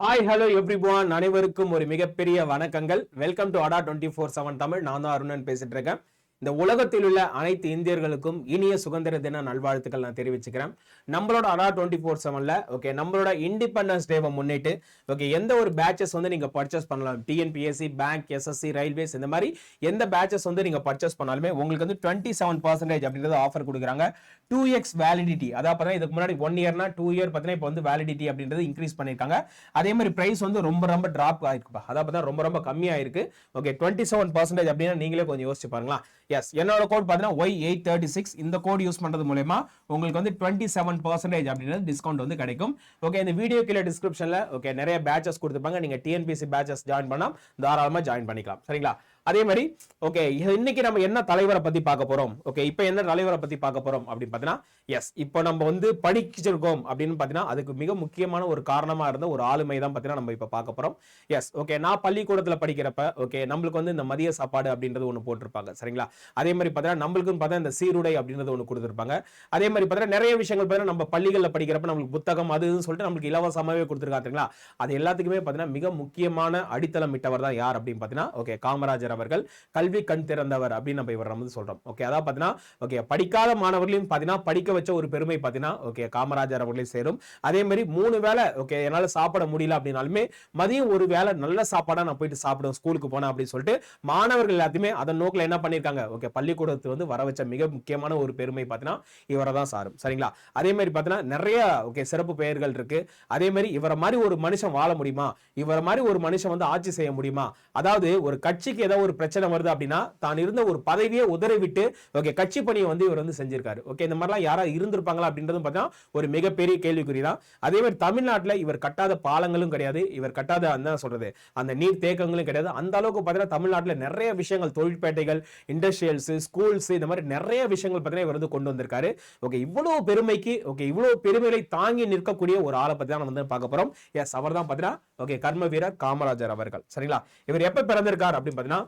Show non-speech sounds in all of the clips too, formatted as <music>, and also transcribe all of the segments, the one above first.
Hi hello everyone அனைவருக்கும் ஒரு மிகப்பெரிய வணக்கங்கள். Welcome to Adda twenty four seven Tamil நான் தான் அருணன் பேசிட்டு இருக்கேன். இந்த உலகத்தில் உள்ள அனைத்து இந்தியர்களுக்கும் இனிய சுதந்திர தின நல்வாழ்த்துக்கள் நான் தெரிவிச்சுக்கிறேன். நம்மளோட அடா டுவெண்ட்டி ஃபோர் செவன்ல ஓகே நம்மளோட இண்டிபெண்டன்ஸ் டேவை முன்னிட்டு ஓகே எந்த ஒரு பேச்சஸ் வந்து நீங்கள் பர்ச்சேஸ் பண்ணலாம்? டிஎன்பிஎஸ்சி பேங்க் எஸ்எஸ்சி ரயில்வேஸ் இந்த மாதிரி எந்த பேச்சஸ் வந்து நீங்கள் பர்ச்சேஸ் பண்ணாலுமே உங்களுக்கு வந்து டுவெண்ட்டி செவன் பர்சன்டேஜ் அப்படின்றது ஆஃபர் கொடுக்குறாங்க. டூ எக்ஸ் வேலிடிட்டி அதாவது பார்த்தீங்கன்னா இதுக்கு முன்னாடி ஒன் இயர்னா டூ இயர் பார்த்தீங்கன்னா இப்போ வந்து வேலிடிட்டி அப்படின்றது இன்க்ரீஸ் பண்ணியிருக்காங்க. அதே மாதிரி ப்ரைஸ் வந்து ரொம்ப ரொம்ப டிராப் ஆயிருக்குப்பா அதாவது பார்த்தா ரொம்ப ரொம்ப கம்மியாக இருக்குது ஓகே டுவெண்ட்டி செவன் பர்சன்டேஜ் அப்படின்னா நீங்களே கொஞ்சம் யோசிச்சு பாருங்களா எஸ் என்னோட கோட் பார்த்தீங்கன்னா ஒய் எயிட் தேர்ட்டி சிக்ஸ் இந்த கோட் யூஸ் பண்றது மூலயமா உங்களுக்கு வந்து டுவெண்ட்டி செவன் பர்சன்டேஜ் அப்படின்றது டிஸ்கவுண்ட் வந்து கிடைக்கும். ஓகே இந்த வீடியோ கீழே டிஸ்கிரிப்ஷனில் ஓகே நிறைய பேச்சஸ் கொடுத்துருப்பாங்க. நீங்க டிஎன்பிசி பேச்சஸ் ஜாயின் பண்ணால் தாராளமா ஜாயின் பண்ணிக்கலாம். சரிங்களா? அதே மாதிரி ஓகே இன்னைக்கு நம்ம என்ன தலைவரை பத்தி பார்க்க போறோம்? ஓகே இப்போ என்ன தலைவரை பத்தி பார்க்க போறோம்? அப்படின்னு பார்த்தீங்கன்னா எஸ் இப்போ நம்ம வந்து படிச்சிருக்கோம் அப்படின்னு பார்த்தீங்கன்னா அதுக்கு மிக முக்கியமான ஒரு காரணமா இருந்த ஒரு ஆளுமை தான் பார்த்தீங்கன்னா நம்ம இப்போ பார்க்க போறோம். எஸ் ஓகே நான் பள்ளிக்கூடத்தில் படிக்கிறப்ப ஓகே நம்மளுக்கு வந்து இந்த மதிய சாப்பாடு அப்படின்றது ஒன்று போட்டிருப்பாங்க சரிங்களா? அதே மாதிரி பார்த்தீங்கன்னா நம்மளுக்கும் பார்த்தா இந்த சீருடை அப்படின்றது ஒன்று கொடுத்துருப்பாங்க. அதே மாதிரி பார்த்தீங்கன்னா நிறைய விஷயங்கள் பார்த்தீங்கன்னா நம்ம பள்ளிகளில் படிக்கிறப்ப நம்மளுக்கு புத்தகம் அது சொல்லிட்டு நம்மளுக்கு இலவசமாகவே கொடுத்துருக்காங்க அது எல்லாத்துக்குமே பார்த்தீங்கன்னா மிக முக்கியமான அடித்தளம் இட்டவர் தான் யார் அப்படின்னு பார்த்தீங்கன்னா ஓகே காமராஜர் அவர்கள் கல்வி கண் திறந்தவர் அப்படின்னு நம்ம இவர் வந்து சொல்றோம். ஓகே அதாவது பார்த்தீங்கன்னா ஓகே படிக்காத மாணவர்களையும் பார்த்தீங்கன்னா படிக்க வச்ச ஒரு பெருமை பார்த்தீங்கன்னா ஓகே காமராஜர் அவர்களையும் சேரும். அதே மாதிரி மூணு வேளை ஓகே என்னால் சாப்பிட முடியல அப்படின்னாலுமே மதியம் ஒரு வேலை நல்ல சாப்பாடாக நான் போயிட்டு சாப்பிடுவேன் ஸ்கூலுக்கு போனேன் அப்படின்னு சொல்லிட்டு மாணவர்கள் எல்லாத்தையுமே அதன் நோக்கில் என்ன பண்ணியிருக்காங்க ஓகே பள்ளிக்கூடத்து வந்து வர வச்ச மிக முக்கியமான ஒரு பெருமை பார்த்தீங்கன்னா இவரை தான் சாரும். சரிங்களா? அதே மாதிரி பார்த்தீங்கன்னா நிறைய ஓகே சிறப்பு பெயர்கள் இருக்கு. அதே மாதிரி இவரை மாதிரி ஒரு மனுஷன் வாழ முடியுமா? இவரை மாதிரி ஒரு மனுஷன் வந்து ஆட்சி செய்ய முடியுமா? அதாவது ஒரு கட்சிக்கு ஏதோ ஒரு பிரச்சனை வருது அப்படின்னா தான் இருந்த ஒரு பதவியை உதறி விட்டு ஓகே கட்சி பணியை வந்து இவர் வந்து செஞ்சிருக்காரு. ஓகே இந்த மாதிரிலாம் யாராவது இருந்திருப்பாங்களா அப்படின்றதும் பார்த்தீங்கன்னா ஒரு மிகப்பெரிய கேள்விக்குறி தான் அதே மாதிரி தமிழ்நாட்டில் இவர் கட்டாத பாலங்களும் கிடையாது. இவர் கட்டாத அந்த சொல்றது அந்த நீர் தேக்கங்களும் கிடையாது. அந்த அளவுக்கு பார்த்தீங்கன்னா தமிழ்நாட்டில் நிறைய விஷயங்கள் தொழிற்பேட்டைகள் இண்டஸ்ட்ரியல்ஸ் ஸ்கூல்ஸ் இந்த மாதிரி நிறைய விஷயங்கள் பார்த்தீங்கன்னா இவர் வந்து கொண்டு வந்திருக்காரு. ஓகே இவ்வளவு பெருமைக்கு ஓகே இவ்வளவு பெருமைகளை தாங்கி நிற்கக்கூடிய ஒரு ஆளை பற்றி தான் நம்ம வந்து பார்க்க போகிறோம் எஸ் அவர் தான் பார்த்தீங்கன்னா ஓகே கர்ம வீரர் காமராஜர் அவர்கள். சரிங்களா? இவர் எப்போ பிறந்திருக்கார் அப்படின்னு பார்த்தீங்கன்னா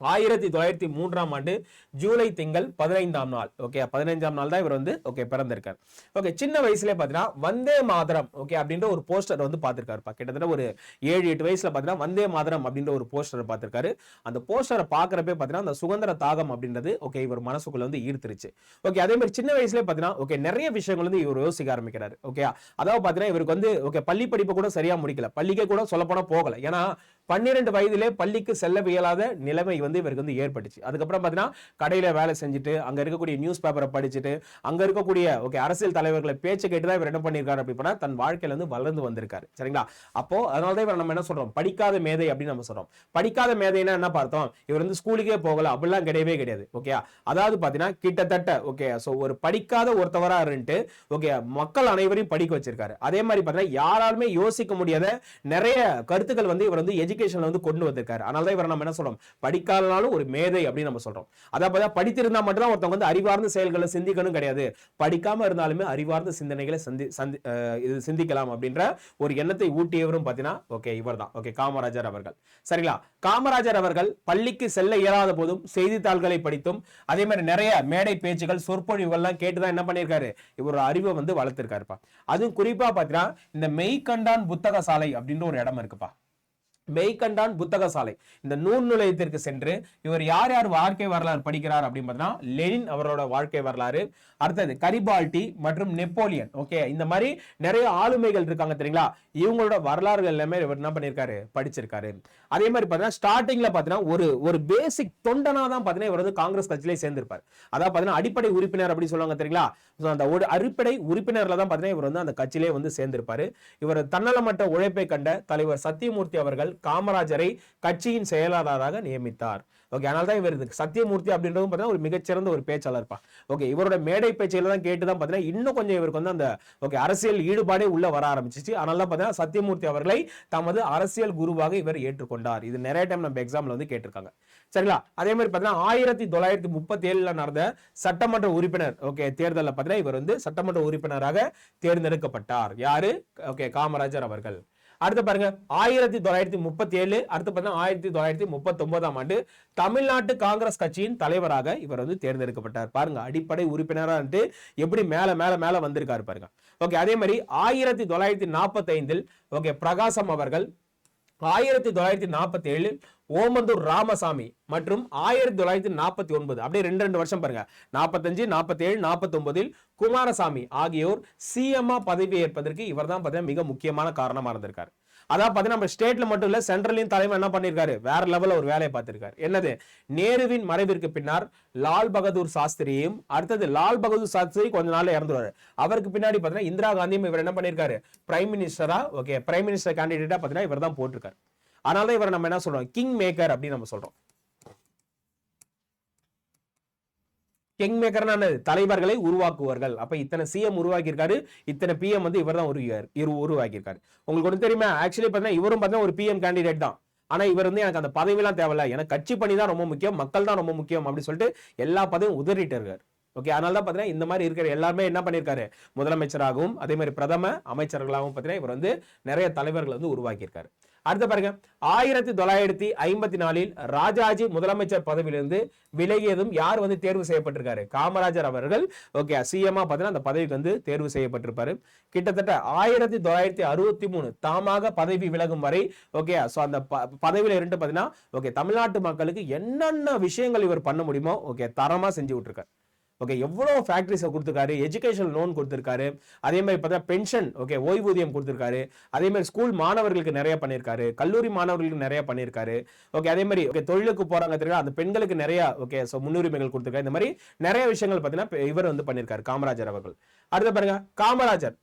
ஆயிரத்தி தொள்ளாயிரத்தி மூன்றாம் ஆண்டு ஜூலை திங்கள் பதினைந்தாம் நாள். ஓகே பதினைஞ்சாம் நாள் தான் இவர் வந்து ஓகே பிறந்திருக்கார். ஓகே சின்ன வயசுல பார்த்தீங்கன்னா வந்தே மாதரம் ஓகே அப்படின்ற ஒரு போஸ்டர் வந்து பார்த்துருக்காருப்பா. கிட்டத்தட்ட ஒரு ஏழு எட்டு வயசுல பார்த்தீங்கன்னா வந்தே மாதரம் அப்படின்ற ஒரு போஸ்டர் பார்த்திருக்காரு. அந்த போஸ்டரை பார்க்கறப்ப பார்த்தீங்கன்னா அந்த சுதந்திர தாகம் அப்படின்றது ஓகே இவர் மனசுக்குள்ள வந்து ஈர்த்துருச்சு. ஓகே அதே மாதிரி சின்ன வயசுல பார்த்தீங்கன்னா ஓகே நிறைய விஷயங்கள் வந்து இவர் யோசிக்க ஆரம்பிக்கிறாரு. ஓகே அதாவது பார்த்தீங்கன்னா இவருக்கு வந்து ஓகே பள்ளி படிப்பு கூட சரியா முடிக்கல. பள்ளிக்கே கூட சொல்லப்போனால் போகல. ஏன்னா பன்னிரெண்டு வயதிலே பள்ளிக்கு செல்ல இயலாத நிலைமை வந்து இவருக்கு வந்து ஏற்பட்டுச்சு. அதுக்கப்புறம் பார்த்தீங்கன்னா கடையில் வேலை செஞ்சுட்டு அங்கே இருக்கக்கூடிய நியூஸ் பேப்பரை படிச்சுட்டு அங்கே இருக்கக்கூடிய ஓகே அரசியல் தலைவர்களை பேச்சு கேட்டு தான் இவர் என்ன பண்ணியிருக்காரு அப்படின்னா தன் வாழ்க்கையில வந்து வளர்ந்து வந்திருக்காரு. சரிங்களா? அப்போ அதனால தான் இவர் நம்ம என்ன சொல்றோம்? படிக்காத மேதை அப்படின்னு நம்ம சொல்றோம். படிக்காத மேதைன்னா என்ன பார்த்தோம் இவர் வந்து ஸ்கூலுக்கே போகல அப்படிலாம் கிடையவே கிடையாது ஓகே அதாவது பார்த்தீங்கன்னா கிட்டத்தட்ட ஓகே ஸோ ஒரு படிக்காத ஒருத்தவராக இருந்துட்டு ஓகே மக்கள் அனைவரையும் படிக்க வச்சிருக்காரு. அதே மாதிரி பார்த்தீங்கன்னா யாராலுமே யோசிக்க முடியாத நிறைய கருத்துக்கள் வந்து இவர் வந்து எஜுகேஷன்ல வந்து கொண்டு வந்திருக்காரு. அதனால தான் இவர் நம்ம என்ன சொல்றோம்? படிக்காதனாலும் ஒரு மேதை அப்படின்னு நம்ம சொல்றோம். அதை பார்த்தா படித்திருந்தா மட்டும் தான் ஒருத்தவங்க வந்து அறிவார்ந்த செயல்களை சிந்திக்கணும் கிடையாது. படிக்காம இருந்தாலுமே அறிவார்ந்த சிந்தனைகளை சந்தி சந்தி இது சிந்திக்கலாம் அப்படின்ற ஒரு எண்ணத்தை ஊட்டியவரும் பார்த்தீங்கன்னா ஓகே இவர் தான் ஓகே காமராஜர் அவர்கள். சரிங்களா? காமராஜர் அவர்கள் பள்ளிக்கு செல்ல இயலாத போதும் செய்தித்தாள்களை படித்தும் அதே மாதிரி நிறைய மேடை பேச்சுகள் சொற்பொழிவுகள்லாம் கேட்டுதான் என்ன பண்ணியிருக்காரு? இவர் அறிவை வந்து வளர்த்திருக்காருப்பா. அதுவும் குறிப்பா பார்த்தீங்கன்னா இந்த மெய்கண்டான் புத்தக சாலை அப்படின்ற ஒரு இடம் இருக்குப்பா. மெய்கண்டான் புத்தக சாலை இந்த நூல் நிலையத்திற்கு சென்று இவர் யார் யார் வாழ்க்கை வரலாறு படிக்கிறார் அப்படின்னு பார்த்தீங்கன்னா லெனின் அவரோட வாழ்க்கை வரலாறு. அடுத்தது கரிபால்டி மற்றும் நெப்போலியன். ஓகே இந்த மாதிரி நிறைய ஆளுமைகள் இருக்காங்க தெரியுங்களா? இவங்களோட வரலாறுகள் எல்லாமே இவர் என்ன பண்ணியிருக்காரு படிச்சிருக்காரு. அதே மாதிரி பார்த்தீங்கன்னா ஸ்டார்டிங்ல பார்த்தீங்கன்னா ஒரு ஒரு பேசிக் தொண்டனா தான் பார்த்தீங்கன்னா இவர் வந்து காங்கிரஸ் கட்சியிலே சேர்ந்திருப்பார். அதாவது பார்த்தீங்கன்னா அடிப்படை உறுப்பினர் அப்படின்னு சொல்லுவாங்க தெரியுங்களா? அந்த ஒரு அடிப்படை உறுப்பினர்ல தான் பார்த்தீங்கன்னா இவர் வந்து அந்த கட்சியிலே வந்து சேர்ந்திருப்பாரு. இவர் தன்னலமற்ற உழைப்பை கண்ட தலைவர் சத்தியமூர்த்தி அவர்கள் காமராஜரை கட்சியின் செயலாளராக நியமித்தார். ஓகே அதனால தான் இவர் இதுக்கு சத்தியமூர்த்தி அப்படின்றதும் பார்த்தீங்கன்னா ஒரு மிகச்சிறந்த ஒரு பேச்சாளர்ப்பா. ஓகே இவரோட மேடை பேச்சையில தான் கேட்டு தான் பார்த்தீங்கன்னா இன்னும் கொஞ்சம் இவருக்கு வந்து அந்த ஓகே அரசியல் ஈடுபாடே உள்ள வர ஆரம்பிச்சிச்சு. அதனால தான் பார்த்தீங்கன்னா சத்தியமூர்த்தி அவர்களை தமது அரசியல் குருவாக இவர் ஏற்றுக்கொண்டார். இது நிறைய டைம் நம்ம எக்ஸாம்ல வந்து கேட்டிருக்காங்க. சரிங்களா? அதே மாதிரி பார்த்தீங்கன்னா ஆயிரத்தி தொள்ளாயிரத்தி முப்பத்தி ஏழுல நடந்த சட்டமன்ற உறுப்பினர் ஓகே தேர்தலில் பார்த்தீங்கன்னா இவர் வந்து சட்டமன்ற உறுப்பினராக தேர்ந்தெடுக்கப்பட்டார். யாரு? ஓகே காமராஜர் அவர்கள். அடுத்து பாருங்க ஆயிரத்தி தொள்ளாயிரத்தி முப்பத்தி ஏழு அடுத்து பார்த்தீங்கன்னா ஆயிரத்தி தொள்ளாயிரத்தி முப்பத்தி ஒன்பதாம் ஆண்டு தமிழ்நாட்டு காங்கிரஸ் கட்சியின் தலைவராக இவர் வந்து தேர்ந்தெடுக்கப்பட்டார். பாருங்க அடிப்படை உறுப்பினராக வந்துட்டு எப்படி மேல மேல மேல வந்திருக்காரு பாருங்க. ஓகே அதே மாதிரி ஆயிரத்தி தொள்ளாயிரத்தி நாற்பத்தி ஐந்தில் ஓகே பிரகாசம் அவர்கள் ஆயிரத்தி தொள்ளாயிரத்தி நாற்பத்தி ஏழு ஓமந்தூர் ராமசாமி மற்றும் ஆயிரத்தி தொள்ளாயிரத்தி நாற்பத்தி ஒன்பது. அப்படியே ரெண்டு ரெண்டு வருஷம் பாருங்க. நாற்பத்தஞ்சு நாற்பத்தி ஏழு குமாரசாமி ஆகியோர் சிஎம்ஆ பதவி ஏற்பதற்கு இவர் தான் பார்த்தீங்கன்னா மிக முக்கியமான காரணமாக இருந்திருக்காரு. அதான் பார்த்தீங்கன்னா நம்ம ஸ்டேட்ல மட்டும் இல்ல சென்ட்ரலையும் தலைமை என்ன பண்ணிருக்காரு? வேற லெவலில் ஒரு வேலையை பார்த்திருக்காரு. என்னது? நேருவின் மறைவிற்கு பின்னர் லால் பகதூர் சாஸ்திரியும் அடுத்தது லால் பகதூர் சாஸ்திரி கொஞ்ச நாள் இறந்துருவாரு. அவருக்கு பின்னாடி பார்த்தீங்கன்னா இந்திரா காந்தியும் இவர் என்ன பண்ணிருக்காரு? பிரைம் மினிஸ்டரா ஓகே பிரைம் மினிஸ்டர் கேண்டிடேட்டா பார்த்தீங்கன்னா இவர் தான் போட்டிருக்காரு. அதனால தான் இவரை நம்ம என்ன சொல்றோம்? கிங் மேக்கர் அப்படின்னு நம்ம சொல்றோம். கிங் மேக்கர்னா தலைவர்களை உருவாக்குவார்கள். அப்ப இத்தனை சிஎம் உருவாக்கியிருக்காரு. இத்தனை பிஎம் வந்து இவர் தான் உருவாக்கியிருக்காரு. உங்களுக்கு ஒன்று தெரியுமா? ஆக்சுவலி பார்த்தீங்கன்னா இவரும் பார்த்தீங்கன்னா ஒரு பிஎம் கேண்டிடேட் தான். ஆனா இவர் வந்து எனக்கு அந்த பதவியெல்லாம் தேவையில்ல. எனக்கு கட்சி பணி தான் ரொம்ப முக்கியம். மக்கள் தான் ரொம்ப முக்கியம் அப்படின்னு சொல்லிட்டு எல்லா பதவியும் உதறிட்டு இருக்காரு. ஓகே அதனால தான் பார்த்தீங்கன்னா இந்த மாதிரி இருக்கிற எல்லாருமே என்ன பண்ணியிருக்காரு? முதலமைச்சராகவும் அதே மாதிரி பிரதம அமைச்சர்களாகவும் பார்த்தீங்கன்னா இவர் வந்து நிறைய தலைவர்கள் வந்து உருவாக்கியிருக்காரு. அடுத்த பாருங்க. ஆயிரத்தி தொள்ளாயிரத்தி ஐம்பத்தி நாலில் ராஜாஜி முதலமைச்சர் பதவியிலிருந்து விலகியதும் யார் வந்து தேர்வு செய்யப்பட்டிருக்காரு? காமராஜர் அவர்கள். ஓகே சிஎம்மா பார்த்தீங்கன்னா அந்த பதவிக்கு வந்து தேர்வு செய்யப்பட்டிருப்பாரு. கிட்டத்தட்ட ஆயிரத்தி தொள்ளாயிரத்தி அறுபத்தி மூணு தாமாக பதவி விலகும் வரை ஓகே ஸோ அந்த பதவியில் இருந்து பார்த்தீங்கன்னா ஓகே தமிழ்நாட்டு மக்களுக்கு என்னென்ன விஷயங்கள் இவர் பண்ண முடியுமோ ஓகே தரமாக செஞ்சு விட்டுருக்காரு. ஓகே எவ்வளோ ஃபேக்ட்ரிஸை கொடுத்துருக்காரு எஜுகேஷன் லோன் கொடுத்துருக்காரு அதே மாதிரி பார்த்தா பென்ஷன் ஓகே ஓய்வூதியம் கொடுத்துருக்காரு அதே மாதிரி ஸ்கூல் மாணவர்களுக்கு நிறைய பண்ணியிருக்காரு கல்லூரி மாணவர்களுக்கு நிறைய பண்ணியிருக்காரு ஓகே அதே மாதிரி ஓகே தொழிலுக்கு போகிறாங்க தெரியும் அந்த பெண்களுக்கு நிறைய ஓகே ஸோ முன்னுரிமைகள் கொடுத்துருக்காரு. இந்த மாதிரி நிறைய விஷயங்கள் பார்த்தீங்கன்னா இவர் வந்து பண்ணியிருக்காரு காமராஜர் அவர்கள். அடுத்த பாருங்க காமராஜர்.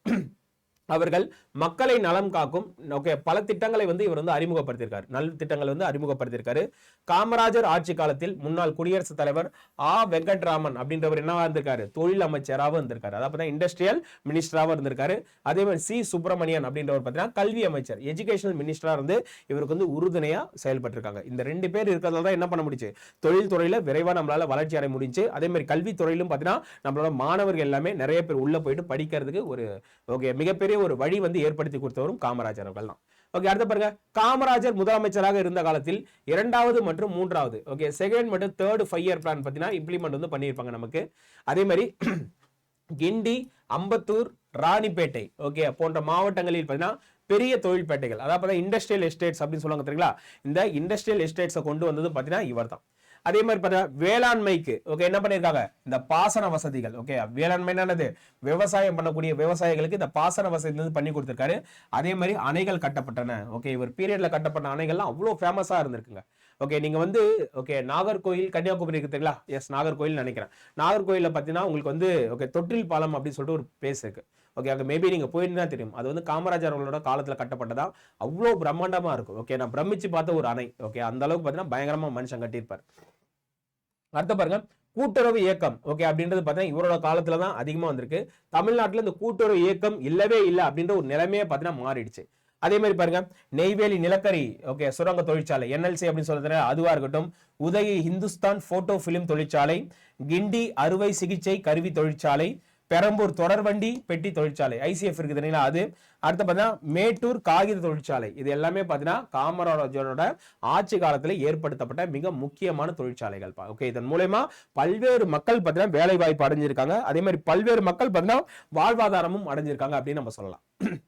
அவர்கள் மக்களை நலம் காக்கும் ஓகே பல திட்டங்களை வந்து இவர் வந்து அறிமுகப்படுத்தியிருக்காரு. நல் திட்டங்களை வந்து அறிமுகப்படுத்தியிருக்காரு. காமராஜர் ஆட்சி காலத்தில் முன்னாள் குடியரசுத் தலைவர் ஆ. வெங்கட்ராமன் அப்படின்றவர் என்னவா இருந்திருக்காரு தொழில் அமைச்சராகவும் இருந்திருக்காரு அதாவது இண்டஸ்ட்ரியல் மினிஸ்டராகவும் இருந்திருக்காரு அதே மாதிரி சி. சுப்பிரமணியன் அப்படின்றவர் பார்த்தீங்கன்னா கல்வி அமைச்சர் எஜுகேஷனல் மினிஸ்டராக இருந்து இவருக்கு வந்து உறுதுணையாக செயல்பட்டிருக்காங்க. இந்த ரெண்டு பேர் இருக்கிறதால தான் என்ன பண்ண முடிச்சு தொழில் விரைவாக நம்மளால் வளர்ச்சி அடைய முடிஞ்சு. அதே மாதிரி கல்வித்துறையிலும் பார்த்தீங்கன்னா நம்மளோட மாணவர்கள் எல்லாமே நிறைய பேர் உள்ளே போயிட்டு படிக்கிறதுக்கு ஒரு ஓகே மிகப்பெரிய ஒரு வழி வந்து ஏற்படுத்தி கொடுத்தவரும் காமராஜர் அவர்கள் தான் ஓகே அடுத்த பாருங்க. காமராஜர் முதலமைச்சராக இருந்த காலத்தில் இரண்டாவது மற்றும் மூன்றாவது ஓகே செகண்ட் மற்றும் தேர்ட் ஃபைவ் இயர் பிளான் பார்த்தீங்கன்னா இம்ப்ளிமெண்ட் வந்து பண்ணியிருப்பாங்க நமக்கு. அதே மாதிரி <clears throat> கிண்டி அம்பத்தூர் ராணிப்பேட்டை ஓகே போன்ற மாவட்டங்களில் பார்த்தீங்கன்னா பெரிய தொழில்பேட்டைகள் அதாவது இண்டஸ்ட்ரியல் எஸ்டேட்ஸ் அப்படின்னு சொல்லுவாங்க தெரியுங்களா? இந்த இண்டஸ்ட்ரியல் எஸ்டேட்ஸை கொண்டு வந்தது பார்த்தீங்கன்னா இவர் தான் அதே மாதிரி பார்த்தா வேளாண்மைக்கு ஓகே என்ன பண்ணியிருக்காங்க? இந்த பாசன வசதிகள் ஓகே வேளாண்மை என்னது? விவசாயம் பண்ணக்கூடிய விவசாயிகளுக்கு இந்த பாசன வசதி வந்து பண்ணி கொடுத்துருக்காரு. அதே மாதிரி அணைகள் கட்டப்பட்டன ஓகே இவர் பீரியட்ல கட்டப்பட்ட அணைகள்லாம் அவ்வளோ ஃபேமஸாக இருந்திருக்குங்க. ஓகே நீங்க வந்து ஓகே நாகர்கோயில் கன்னியாகுமரி இருக்குதுங்களா எஸ் நாகர்கோயில் நினைக்கிறேன். நாகர்கோயிலில் பார்த்தீங்கன்னா உங்களுக்கு வந்து ஓகே தொற்றில் பாலம் அப்படின்னு சொல்லிட்டு ஒரு பேஸ் இருக்கு. ஓகே அங்கே மேபி நீங்கள் போயிருந்தா தெரியும். அது வந்து காமராஜர் அவர்களோட காலத்தில் கட்டப்பட்டதா? அவ்வளோ பிரம்மாண்டமாக இருக்கும். ஓகே நான் பிரமிச்சு பார்த்த ஒரு அணை. ஓகே அந்த அளவுக்கு பார்த்தீங்கன்னா பயங்கரமாக மனுஷன் கட்டியிருப்பார். அடுத்த பாருங்க கூட்டுறவு இயக்கம். ஓகே அப்படின்றது பார்த்தீங்கன்னா இவரோட காலத்துல தான் அதிகமாக வந்திருக்கு. தமிழ்நாட்டில் இந்த கூட்டுறவு இயக்கம் இல்லவே இல்லை அப்படின்ற ஒரு நிலைமையே பார்த்தீங்கன்னா மாறிடுச்சு. அதே மாதிரி பாருங்க நெய்வேலி நிலக்கரி ஓகே சுரங்க தொழிற்சாலை என்எல்சி அப்படின்னு சொல்றது அதுவா இருக்கட்டும் உதய ஹிந்துஸ்தான் போட்டோ பிலிம் தொழிற்சாலை கிண்டி அறுவை சிகிச்சை கருவி தொழிற்சாலை பெரம்பூர் தொடர்வண்டி பெட்டி தொழிற்சாலை ஐசிஎஃப் இருக்குது அது. அடுத்து பார்த்தீங்கன்னா மேட்டூர் காகித தொழிற்சாலை. இது எல்லாமே பார்த்தீங்கன்னா காமராஜரோட ஆட்சி காலத்தில் ஏற்படுத்தப்பட்ட மிக முக்கியமான தொழிற்சாலைகள் ஓகே இதன் மூலயமா பல்வேறு மக்கள் பார்த்தீங்கன்னா வேலை வாய்ப்பு அடைஞ்சிருக்காங்க. அதே மாதிரி பல்வேறு மக்கள் பார்த்தீங்கன்னா வாழ்வாதாரமும் அடைஞ்சிருக்காங்க அப்படின்னு நம்ம சொல்லலாம். <clears throat>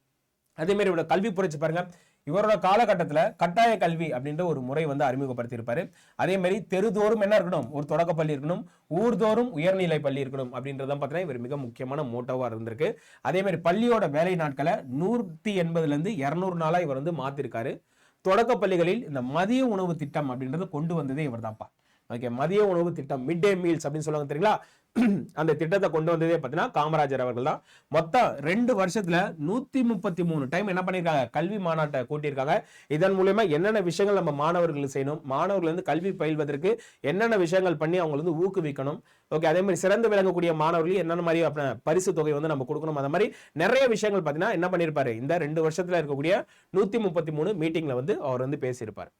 அதே மாதிரி இவரோட கல்வி புரட்சி பாருங்க. இவரோட காலகட்டத்தில் கட்டாய கல்வி அப்படின்ற ஒரு முறை வந்து அறிமுகப்படுத்தியிருப்பார். அதே மாதிரி தெருதோறும் என்ன இருக்கணும்? ஒரு தொடக்கப்பள்ளி இருக்கணும் ஊர்தோறும் உயர்நிலை பள்ளி இருக்கணும் அப்படின்றத பார்த்தீங்கன்னா இவர் மிக முக்கியமான மோட்டோவாக இருந்திருக்கு. அதே மாதிரி பள்ளியோட வேலை நாட்களை நூற்றி எண்பதுலேருந்து இரநூறு நாளாக இவர் வந்து மாற்றிருக்காரு தொடக்கப்பள்ளிகளில் இந்த மதிய உணவு திட்டம் அப்படின்றது கொண்டு வந்ததே இவர் தான்ப்பா ஓகே மதிய உணவு திட்டம் மிட் டே மீல்ஸ் அப்படின்னு சொல்லுவாங்க தெரியுங்களா? அந்த திட்டத்தை கொண்டு வந்ததே பார்த்தீங்கன்னா காமராஜர் அவர்கள் தான். மொத்தம் ரெண்டு வருஷத்துல நூத்தி முப்பத்தி மூணு டைம் என்ன பண்ணியிருக்காங்க கல்வி மாநாட்டை கூட்டியிருக்காங்க. இதன் மூலயமா என்னென்ன விஷயங்கள் நம்ம மாணவர்கள் செய்யணும்? மாணவர்கள் வந்து கல்வி பயில்வதற்கு என்னென்ன விஷயங்கள் பண்ணி அவங்களை வந்து ஊக்குவிக்கணும்? ஓகே அதே மாதிரி சிறந்து விளங்கக்கூடிய மாணவர்கள் என்னென்ன மாதிரி பரிசு தொகை வந்து நம்ம கொடுக்கணும்? அந்த மாதிரி நிறைய விஷயங்கள் பார்த்தீங்கன்னா என்ன பண்ணியிருப்பாரு இந்த ரெண்டு வருஷத்துல இருக்கக்கூடிய நூத்தி முப்பத்தி மூணு மீட்டிங்ல வந்து அவர் வந்து பேசியிருப்பார்.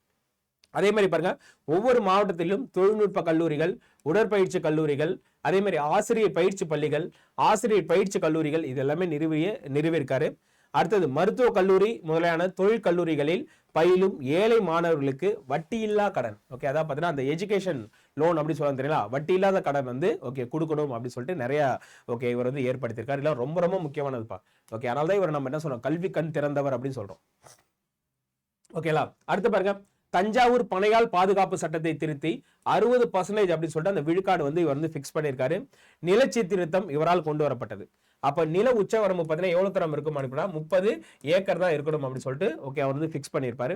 அதே மாதிரி பாருங்க ஒவ்வொரு மாவட்டத்திலும் தொழில்நுட்ப கல்லூரிகள் உடற்பயிற்சி கல்லூரிகள் அதே மாதிரி ஆசிரியர் பயிற்சி பள்ளிகள் ஆசிரியர் பயிற்சி கல்லூரிகள் இது எல்லாமே நிறுவிய நிறுவியிருக்காரு. அடுத்தது மருத்துவ கல்லூரி முதலான தொழில் கல்லூரிகளில் பயிலும் ஏழை மாணவர்களுக்கு வட்டியில்லா கடன். ஓகே அதான் பார்த்தீங்கன்னா அந்த எஜுகேஷன் லோன் அப்படி சொல்ல தெரியல வட்டி இல்லாத கடன் வந்து ஓகே கொடுக்கணும் அப்படின்னு சொல்லிட்டு நிறைய ஓகே இவர் வந்து ஏற்படுத்தியிருக்காரு. இல்லை ரொம்ப ரொம்ப முக்கியமானதுப்பா. ஓகே அதனால தான் இவர் நம்ம என்ன சொல்றோம்? கல்வி கண் திறந்தவர் அப்படின்னு சொல்றோம். ஓகேலா அடுத்து பாருங்க தஞ்சாவூர் பனையால் பாதுகாப்பு சட்டத்தை திருத்தி அறுபது பர்சன்டேஜ் அப்படின்னு சொல்லிட்டு அந்த விழுக்காடு வந்து இவர் வந்து ஃபிக்ஸ் பண்ணியிருக்காரு. நிலச்சீர்திருத்தம் இவரால் கொண்டு வரப்பட்டது. அப்ப நில உச்சவரம்பு பார்த்தீங்கன்னா எவ்வளவு தரம் இருக்கும் அப்படின்னா முப்பது ஏக்கர் தான் இருக்கணும் அப்படின்னு சொல்லிட்டு ஓகே அவர் வந்து ஃபிக்ஸ் பண்ணியிருப்பாரு.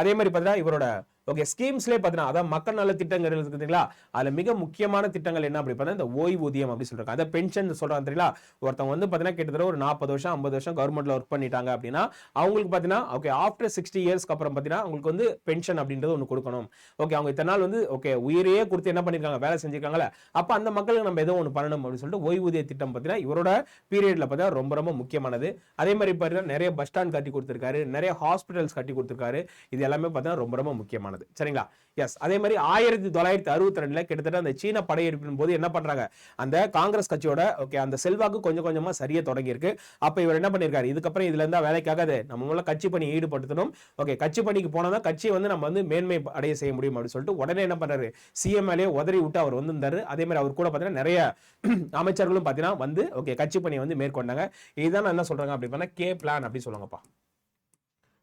அதே மாதிரி பார்த்தீங்கன்னா இவரோட ஓகே ஸ்கீம்ஸ்லேயே பார்த்தீங்கன்னா அதான் மக்கள் நல திட்டங்கள் இருக்குதுங்களா அதில் மிக முக்கியமான திட்டங்கள் என்ன அப்படி பார்த்தீங்கன்னா இந்த ஓய்வூதியம் அப்படி சொல்கிறாங்க அதை பென்ஷன் சொல்கிறாங்க தெரியல ஒருத்தவங்க வந்து பார்த்தீங்கன்னா கிட்டத்தட்ட ஒரு நாற்பது வருஷம் ஐம்பது வருஷம் கவர்மெண்ட்டில் ஒர்க் பண்ணிட்டாங்க அப்படின்னா அவங்களுக்கு பார்த்தீங்கன்னா ஓகே ஆஃப்டர் சிக்ஸ்டி இயர்ஸ்க்கு அப்புறம் பார்த்தீங்கன்னா அவங்களுக்கு வந்து பென்ஷன் அப்படின்றது ஒன்று கொடுக்கணும். ஓகே அவங்க இத்தனை நாள் வந்து ஓகே உயிரையே கொடுத்து என்ன பண்ணியிருக்காங்க வேலை செஞ்சிருக்காங்களே அப்போ அந்த மக்களுக்கு நம்ம ஏதோ ஒன்று பண்ணணும் அப்படின்னு சொல்லிட்டு ஓய்வூதிய திட்டம் பார்த்தீங்கன்னா இவரோட பீரியடில் பார்த்தீங்கன்னா ரொம்ப ரொம்ப முக்கியமானது. அதே மாதிரி பார்த்தீங்கன்னா நிறைய பஸ் ஸ்டாண்ட் கட்டி கொடுத்துருக்காரு. நிறைய ஹாஸ்பிட்டல்ஸ் கட்டி கொடுத்துருக்காரு. இது எல்லாமே பார்த்தீங்கன்னா ரொம்ப ரொம்ப முக்கியமானது. சரிங்களா? எஸ் அதே மாதிரி ஆயிரத்தி தொள்ளாயிரத்தி அறுபத்தி ரெண்டில் கிட்டத்தட்ட அந்த சீன படையெடுப்பின் போது என்ன பண்ணுறாங்க அந்த காங்கிரஸ் கட்சியோட ஓகே அந்த செல்வாக்கு கொஞ்சம் கொஞ்சமாக சரியாக தொடங்கியிருக்கு. அப்போ இவர் என்ன பண்ணியிருக்காரு? இதுக்கப்புறம் இதுல இருந்தா வேலைக்காகாது நம்ம முதல்ல கட்சி பணி ஈடுபடுத்தணும். ஓகே கட்சி பணிக்கு போனா கட்சியை வந்து நம்ம வந்து மேன்மை அடைய செய்ய முடியும் அப்படின்னு சொல்லிட்டு உடனே என்ன பண்ணுறாரு சிஎம்எல்ஏ உதறி விட்டு அவர் வந்திருந்தாரு. அதே மாதிரி அவர் கூட பார்த்தீங்கன்னா நிறைய <clears throat> அமைச்சர்களும் பார்த்தீங்கன்னா வந்து ஓகே கட்சி பணியை வந்து மேற்கொண்டாங்க. இதுதான் என்ன சொல்றாங்க அப்படின்னா கே பிளான் அப்படின்னு சொல்லுவாங்கப்பா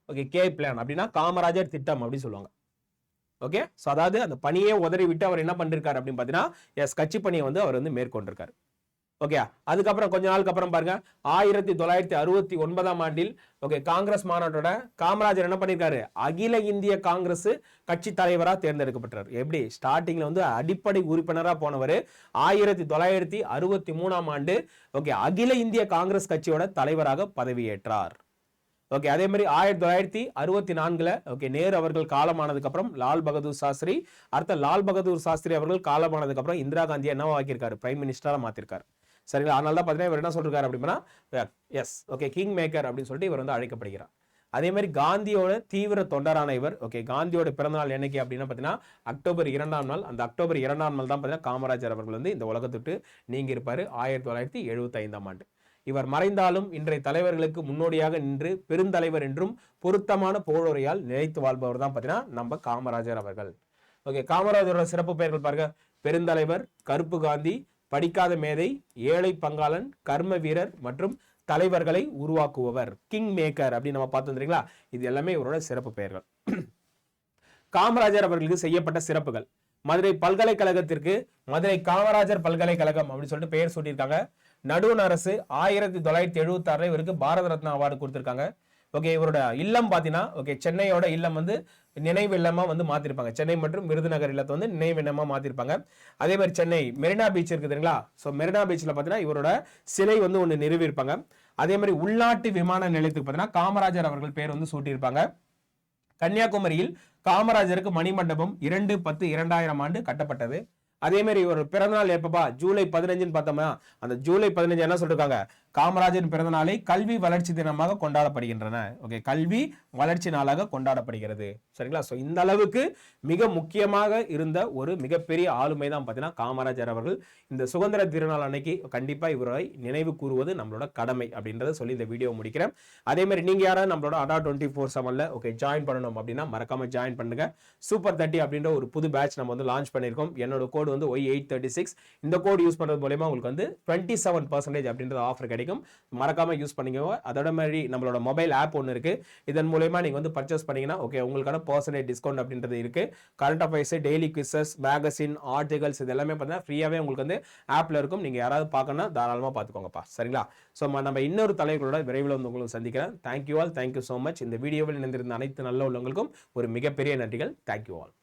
ஓகே கே பிளான் அப்படின்னா காமராஜர் திட்டம் அப்படின்னு சொல்லுவாங்க. ஓகே ஸோ அதாவது அந்த பணியை உதறி விட்டு அவர் என்ன பண்ணிருக்காரு அப்படின்னு பார்த்தீங்கன்னா எஸ் கட்சி பணியை வந்து அவர் வந்து மேற்கொண்டிருக்காரு. ஓகே அதுக்கப்புறம் கொஞ்ச நாளுக்கு அப்புறம் பாருங்க. ஆயிரத்தி தொள்ளாயிரத்தி அறுபத்தி ஒன்பதாம் ஆண்டில் ஓகே காங்கிரஸ் மாநாட்டோட காமராஜர் என்ன பண்ணிருக்காரு? அகில இந்திய காங்கிரஸ் கட்சி தலைவராக தேர்ந்தெடுக்கப்பட்டார். எப்படி? ஸ்டார்டிங்ல வந்து அடிப்படை உறுப்பினராக போனவர் ஆயிரத்தி தொள்ளாயிரத்தி அறுபத்தி மூணாம் ஆண்டு ஓகே அகில இந்திய காங்கிரஸ் கட்சியோட தலைவராக பதவியேற்றார். ஓகே அதே மாதிரி ஆயிரத்தி தொள்ளாயிரத்தி அறுபத்தி நான்குல ஓகே நேரு அவர்கள் காலமானதுக்கு அப்புறம் லால் பகதூர் சாஸ்திரி அடுத்த லால் பகதூர் சாஸ்திரி அவர்கள் காலமானதுக்கு அப்புறம் இந்திரா காந்தியை என்னவா ஆக்கியிருக்காரு பிரைம் மினிஸ்டரா மாத்திருக்காரு. சரிங்களா? அதனால தான் பார்த்தீங்கன்னா இவர் என்ன சொல்றாரு அப்படின்னா எஸ் ஓகே கிங் மேக்கர் அப்படின்னு சொல்லிட்டு இவர் வந்து அழைக்கப்படுகிறார். அதே மாதிரி காந்தியோட தீவிர தொண்டரான இவர் ஓகே காந்தியோட பிறந்தநாள் என்னைக்கு அப்படின்னா பார்த்தீங்கன்னா அக்டோபர் இரண்டாம் நாள். அந்த அக்டோபர் இரண்டாம் நாள் தான் பார்த்தீங்கன்னா காமராஜர் அவர்கள் வந்து இந்த உலகத்துட்டு நீங்கி இருப்பார் ஆயிரத்தி தொள்ளாயிரத்தி எழுபத்தி ஐந்தாம் ஆண்டு. இவர் மறைந்தாலும் இன்றைய தலைவர்களுக்கு முன்னோடியாக நின்று பெருந்தலைவர் என்றும் பொருத்தமான போழுரையால் நிலைத்து வாழ்பவர் தான் பார்த்தீங்கன்னா நம்ம காமராஜர் அவர்கள். ஓகே காமராஜரோட சிறப்பு பெயர்கள் பாருங்க. பெருந்தலைவர் கருப்பு காந்தி படிக்காத மேதை ஏழை பங்காளன் கர்ம வீரர் மற்றும் தலைவர்களை உருவாக்குபவர் கிங் மேக்கர் அப்படின்னு நம்ம பார்த்து தெரியுங்களா? இது எல்லாமே இவரோட சிறப்பு பெயர்கள். காமராஜர் அவர்களுக்கு செய்யப்பட்ட சிறப்புகள். மதுரை பல்கலைக்கழகத்திற்கு மதுரை காமராஜர் பல்கலைக்கழகம் அப்படின்னு சொல்லிட்டு பெயர் சூட்டியிருக்காங்க. நடுவண் அரசு ஆயிரத்தி தொள்ளாயிரத்தி எழுபத்தி ஆறுல இவருக்கு பாரத ரத்னா அவார்டு கொடுத்துருக்காங்க. ஓகே இவரோட இல்லம் பார்த்தீங்கன்னா ஓகே சென்னையோட இல்லம் வந்து நினைவு இல்லமாக வந்து மாற்றிருப்பாங்க சென்னை மற்றும் விருதுநகர் இல்லத்தை வந்து நினைவு இல்லமாக மாற்றிருப்பாங்க அதே மாதிரி சென்னை மெரினா பீச் இருக்குதுங்களா தெரியுங்களா? ஸோ மெரினா பீச்சில் பார்த்தீங்கன்னா இவரோட சிலை வந்து ஒன்று நிறுவியிருப்பாங்க. அதே மாதிரி உள்நாட்டு விமான நிலையத்துக்கு பார்த்தீங்கன்னா காமராஜர் அவர்கள் பேர் வந்து சூட்டியிருப்பாங்க. கன்னியாகுமரியில் காமராஜருக்கு மணிமண்டபம் இரண்டு பத்து இரண்டாயிரம் ஆண்டு கட்டப்பட்டது. அதே மாதிரி ஒரு பிறந்தநாள் எப்பப்பா? ஜூலை பதினஞ்சுன்னு பார்த்தோம்னா அந்த ஜூலை பதினஞ்சு என்ன சொல்லிருக்காங்க? காமராஜர் பிறந்த நாளை கல்வி வளர்ச்சி தினமாக கொண்டாடப்படுகின்றன. ஓகே கல்வி வளர்ச்சி நாளாக கொண்டாடப்படுகிறது. சரிங்களா? ஸோ இந்த அளவுக்கு மிக முக்கியமாக இருந்த ஒரு மிகப்பெரிய ஆளுமை தான் பார்த்தீங்கன்னா காமராஜர் அவர்கள். இந்த சுதந்திர திருநாள் அன்னைக்கு கண்டிப்பாக இவரை நினைவு கூறுவது நம்மளோட கடமை அப்படின்றத சொல்லி இந்த வீடியோ முடிக்கிறேன். அதே மாதிரி நீங்கள் யாராவது நம்மளோட அடா டுவெண்ட்டி ஃபோர் செவன்ல ஓகே ஜாயின் பண்ணணும் அப்படின்னா மறக்காமல் ஜாயின் பண்ணுங்க. சூப்பர் தேர்ட்டி அப்படின்ற ஒரு புது பேட்ச் நம்ம வந்து லான்ச் பண்ணியிருக்கோம். என்னோட கோடு வந்து ஒய் எயிட் தேர்ட்டி சிக்ஸ் இந்த கோடு யூஸ் பண்ணுறது மூலயமா உங்களுக்கு வந்து டுவெண்ட்டி செவன் பர்சன்டேஜ் அப்படின்றது ஆஃபர் கிடைக்கும். மறக்காம யூஸ் பண்ணிக்கோங்க. அதோட மாதிரி நம்மளோட மொபைல் ஆப் ஒன்று இருக்கு. இதன் மூலயமா நீங்க வந்து பர்ச்சேஸ் பண்ணீங்கன்னா ஓகே உங்களுக்கான பர்சன்டேஜ் டிஸ்கவுண்ட் அப்படின்றது இருக்குது current affairs daily quizzes magazine articles இது எல்லாமே பார்த்தீங்கன்னா ஃப்ரீயாகவே உங்களுக்கு வந்து ஆப்ல இருக்கும். நீங்க யாராவது பார்க்கணும்னா தாராளமாக பார்த்துக்கோங்கப்பா சரிங்களா? ஸோ நம்ம இன்னொரு தலைவர்களோட விரைவில் வந்து உங்களுக்கு சந்திக்கிறேன். Thank you all thank you so much இந்த வீடியோவில் இணைந்திருந்த அனைத்து நல்ல உள்ளவங்களுக்கும் ஒரு மிகப்பெரிய நன்றிகள். Thank you all